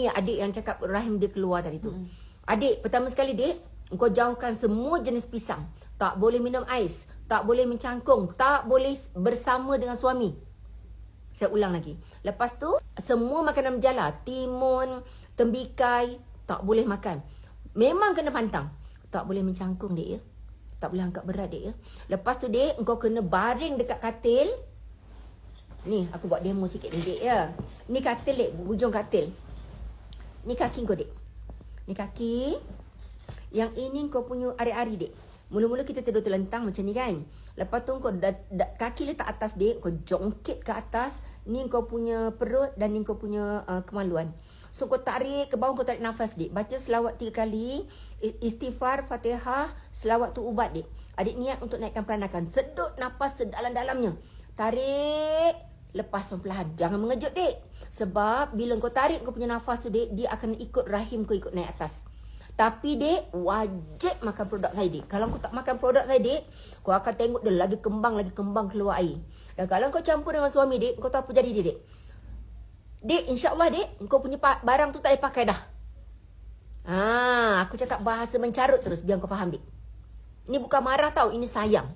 Ni adik yang cakap rahim dia keluar tadi tu. Adik, pertama sekali dek, kau jauhkan semua jenis pisang. Tak boleh minum ais, tak boleh mencangkung, tak boleh bersama dengan suami. Saya ulang lagi. Lepas tu, semua makanan berjala, timun, tembikai, tak boleh makan. Memang kena pantang. Tak boleh mencangkung dek ya. Tak boleh angkat berat dek ya. Lepas tu dek, kau kena baring dekat katil. Ni, aku buat demo sikit ni dek ya. Ni katil dek, hujung katil. Ni kaki kau dek. Ni kaki. Yang ini kau punya ari-ari dek. Mula-mula kita tidur terlentang macam ni kan. Lepas tu kau da, da, kaki letak atas dek. Kau jongkit ke atas. Ni kau punya perut dan ni kau punya uh, kemaluan. So kau tarik ke bawah kau tarik nafas dek. Baca selawat tiga kali. Istighfar, fatihah, selawat tu ubat dek. Adik niat untuk naikkan peranakan. Sedut nafas sedalam-dalamnya. Tarik. Lepas perlahan. Jangan mengejut dek. Sebab bila kau tarik kau punya nafas tu dek. Dia akan ikut rahim kau ikut naik atas. Tapi dek, wajib makan produk saya dek. Kalau kau tak makan produk saya dek, kau akan tengok dia lagi kembang, lagi kembang keluar air. Dan kalau kau campur dengan suami dek, kau tahu apa jadi dia dek? Dek, insyaAllah dek, kau punya barang tu tak payah pakai dah. Ah, aku cakap bahasa mencarut terus biar kau faham dek. Ini bukan marah tau, ini sayang.